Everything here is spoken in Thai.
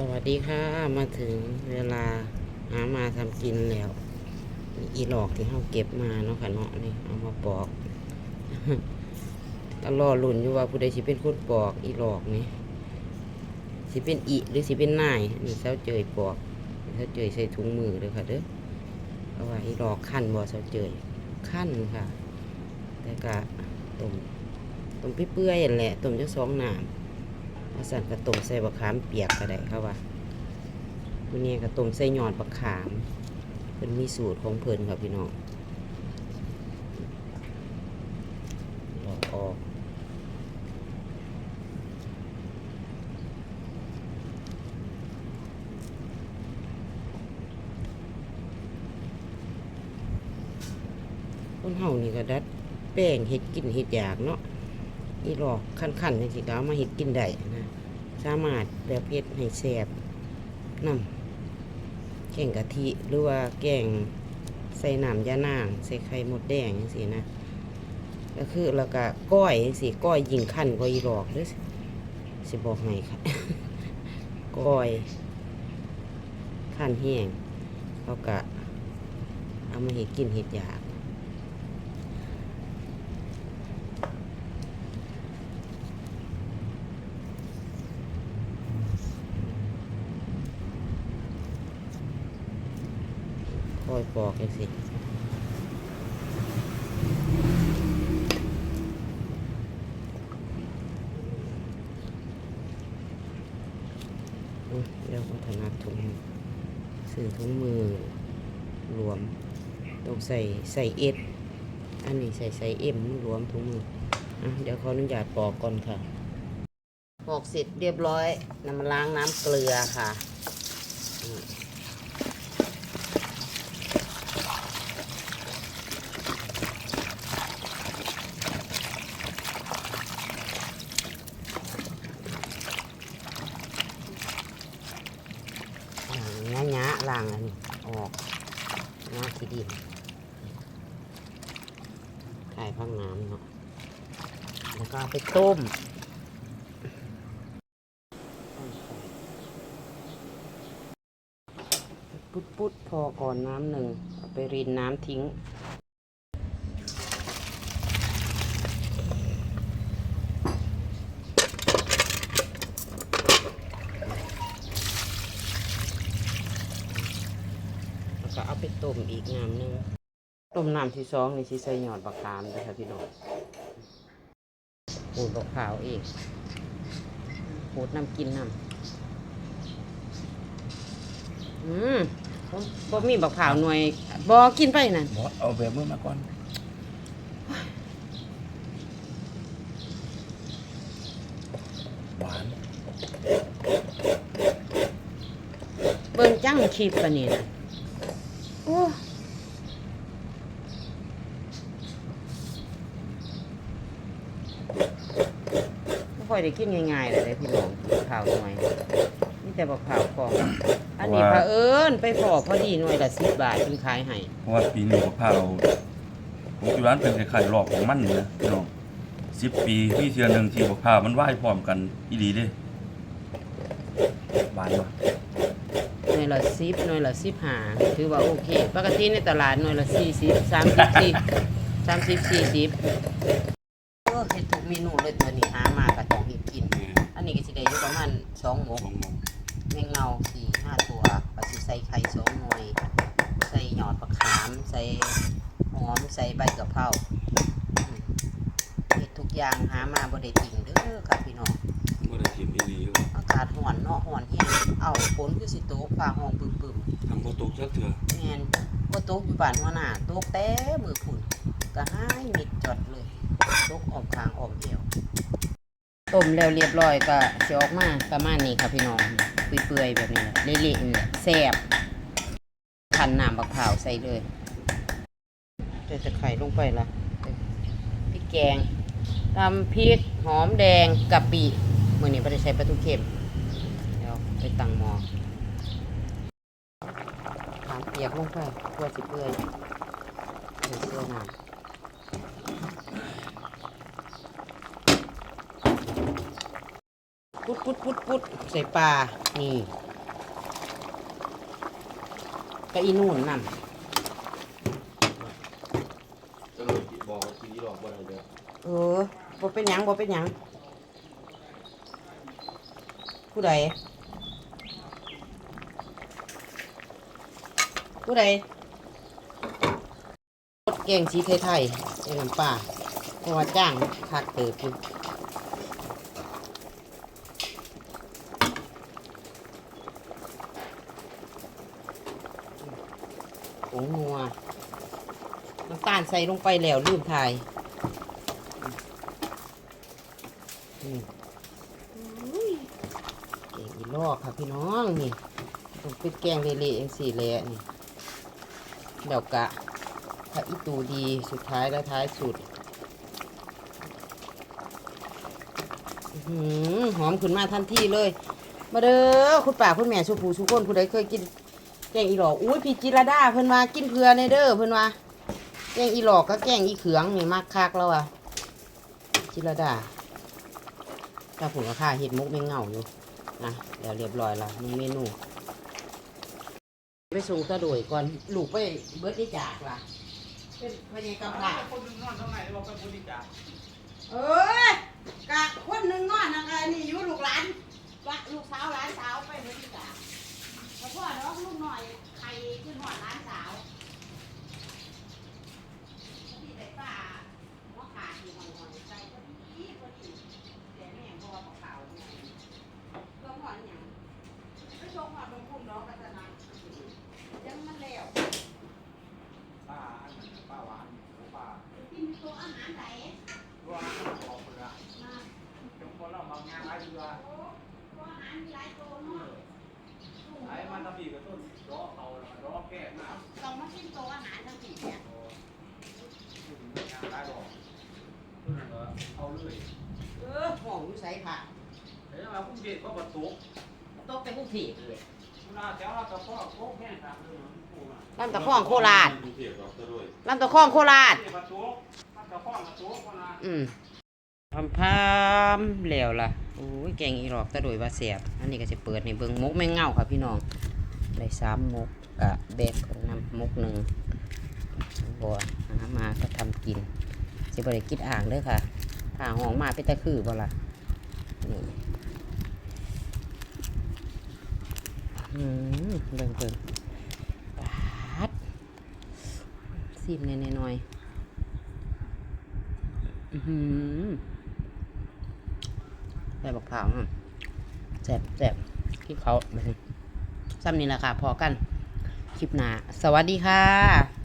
สวัสดีค่ะ มาถึงเวลาหามาทำกินแล้ว อีหลอกที่เขาเก็บมาเนาะค่ะเนาะนี่เอามาปอกก็รอลุ่นอยู่ว่าผู้ใดสิเป็นคนปอกอีหลอกนี่สิเป็นอีหรือสิเป็นนายนี่เช้าเจยปอกเช้าเจยใส่ถุงมือเลยค่ะเด้อเพราะว่าอีหลอกขั้นบ่เช้าเจยขั้นค่ะแต่ก็ต้มต้มเปื่อยๆแหละต้มจักสองน้ำ อาสันกระตุ้มใส่บะขามเปียกก็ได้ครับว่าวันนี้กระตุ้มใส่หยอดบะขามเพิ่นมีสูตรของเพิ่นครับพี่น้องลอกออกคนเฮานี่ก็ดัดแป้งเฮ็ดกินเฮ็ดอยากเนาะ อีหลอกขั้นๆจังสิก็เอามาเฮ็ดกินได้นะสามารถแบบเฮ็ดให้แซ่บนำแกงกะทิหรือว่าแกงใส่น้ำยานาง ใส่ไข่มดแดงจังซี่นะก็คือแล้วก็ก้อยจังซี่ก้อยยิงขั้นกว่าอีหลอกเด้อสิบอกให้ค่ะก้อยขั้นแห้งเขาก็เอามาเฮ็ดกินเฮ็ดอยาก คอยปอกเลยสิเดี๋ยวก็ถนัดถุงซื้อถุงมือรวมต้องใส่ใส่เอ็ดอันนี้ใส่ใส่เอ็มรวมถุงมืออะเดี๋ยวขออนุญาตปอกก่อนค่ะปอกเสร็จเรียบร้อยนำมาล้างน้ำเกลือค่ะอืม ล่างอันนี้ออกน้ำขี้ดินไข่พักน้ำเนาะแล้วก็ไปต้มปุดปุดๆพอก่อนน้ำหนึ่งไปรินน้ำทิ้ง ก็เอาไปต้มอีกน้ำหนึ่งต้มน้ำที่สองนี่สิใส่หยอดบักขามด้วยค่ะพี่น้องปูดบักขาวเองปูดน้ำกินน้ำอืมบ่บ่มีบักขาวหน่วยบอกินไปนั่นบอสเอาแบบเมื่อมาก่อนหวานเบิ่งจังคลิปปะนี่นะ โอ้ไม่ค่อยได้กินง่ายๆเลยเด้อพี่น้องบักขาวหน่วยนี่แต่บักขาวกองอันนี้เผอิญไปพอพอดีหน่วยละสิบบาทเป็นขายให้เพราะว่าปีนี้มะพร้าวผมอยู่ร้านเป็นไข่หลอกของมันนี่นะพี่น้องสิบปีพี่เทียหนึ่งที่มะพร้าวมันไหวพร้อมกันอีดีเด้หวานปะ หน่วยละสิบหน่วยละสิบห้าถือว่าโอเค ปกติในตลาดหน่วยละสี่สิบสามสิบสี่สามสิบสี่สิบเออเห็ดทุกเมนูเลยตัวนี้หามากับต้องเห็ดกิน อันนี้ก็สิได้อยู่ประมาณสองหมกสองโมงแมงเงาสี่ห้าตัวก็สิใส่ไข่สองหน่วย ใส่หยอดผักขาม ใส่หอม ใส่ใบกะเพราอืมเห็ดทุกอย่างหามาบ่ได้ติ่งเด้อค่ะพี่น้อง ก็ได้กินอีดีอยู่อากาศร้อนเนาะร้อนแฮงเอ้าฝนคือสิตกฟ้าห้องปึ้มๆทำโบตกสักเถื่อแม่นบ่ตกอยู่บ้านหัวหน้าตกแต่มือพุ่นก็หายมิดจอดเลยตกออมคางออมเอวต้มแล้วเรียบร้อยก็สิออกมาประมาณนี้ค่ะพี่น้องเปื่อยๆแบบนี้แหละเละๆนี่แหละแซ่บคั้นน้ำบักพร้าวใส่เลยใส่ตะไคร้ลงไปละพริกแกงตำพริกหอมแดงกะปิ มื้อนี้บ่ได้ใช้ปลาทูเค็มเดี๋ยวไปตั้งหม้อน้ำเปียกลงไปเพื่อสิเปื่อยเดี๋ยวเสื้อน้ำพุดพุดพุดพุดใส่ปลา นี่ก็อีนู่นนั่นก็เลยบอกว่าสีหลอกบ่ได้เด้อเออบ่เป็นหยังบ่เป็นหยัง ผู้ใดผู้ใดรถแกงสีไทยๆไอ้น้ำปลาเพราะว่าจ้างคักเติบอยู่ผงนัวน้ำตาลใส่ลงไปแล้วลืมถ่ายอืมอุ้ยแกงอี ลอกค่ะพี่น้องนี่ต้องเป็นแกงเละๆเองสี่แหละนี่เดี๋ยวกะถ้าอีตูดีสุดท้ายและท้ายสุดหือหอมขึ้นมาทันทีเลย มาเด้อคุณป่าคุณแม่ชูผูชูคนผู้ใดเคยกินแกงอีหลอกอุ้ยพี่จิรดาเพิ่นว่ากินเพื่อในเด้อเพิ่นว่าแกงอีหลอกก็แกงอีเขืองนี่มากคักแล้วอะจิรดาถ้าผมก็ค่าเห็ดมุกไม่เงาอยู่ นะเดี๋ยวเรียบร้อยละนี่เมนู ไปส่งตะโดยก่อนลูกไปเบิร์ดได้จากล่ะเป็นพญากำพร้าคนหนึ่งนอนเท่าไหร่บอกเป็นบริจาคเอ้ยกะคนหนึ่งนอนนะคะนี่อยู่ลูกหลานละลูกสาวหลานสาวไปเบิดได้จากแล้วพ่อเน้อลูกหน่อยใครขึ้นหอดหลานสาว ที่ได้ป้าหัวขาดอยู่หน่อยๆใจก็ดีก็ดีแต่แม่พ่อบอกข่าวเนี่ยก็หอนอย่างก็ชงมาบางพุ่มน้องกันนะยังมันแล้ว ป้าอันนั้นป้าหวานป้า กินตัวอาหารไหน ว่าบอกคนละ มา จงคนเราบางงานหลายเดือน โอ้ตัวอาหารมีหลายตัวเนาะ ไอ้มันตะบีกับต้นรอเขาแล้วรอแก้น้ำต้องมากินตัวอาหารทั้งทีเนี่ยงานหลายดอกเพื่อนก็เอาเลยเออห้องอยู่ใส่ผักเดี๋ยวมาพุ่งเด็ดก็ประตูโต๊ะเป็นผู้ผีเลยน่าจะเจ้าลยลำตะข้องโคราชเทียบกับตะด้วยลำตะข้องโคราชประตูมันตะพ่อประตูคละอืม พามพามแล้วล่ะโอ้ยแกงอีหลอกตะโดยว่าแสบอันนี้ก็จะเปิดในเบิงมกแมงเง่าค่ะพี่น้องได้สามมกกะแบกของน้ำมกหนึ่งบัวหามาก็ทำกินสิบริกิดอ่างด้อค่ะถ้าห้องมาเป็นตะคือบ่ล่ะนี่อืมเบิ่งเบิ่งปาดซิมเนี่ยหน่อยอือหือ ใส่บักเผามแสบแสบคลิปเขาไปซ้ำนี่แหละค่ะ พอกัน คลิปหนา สวัสดีค่ะ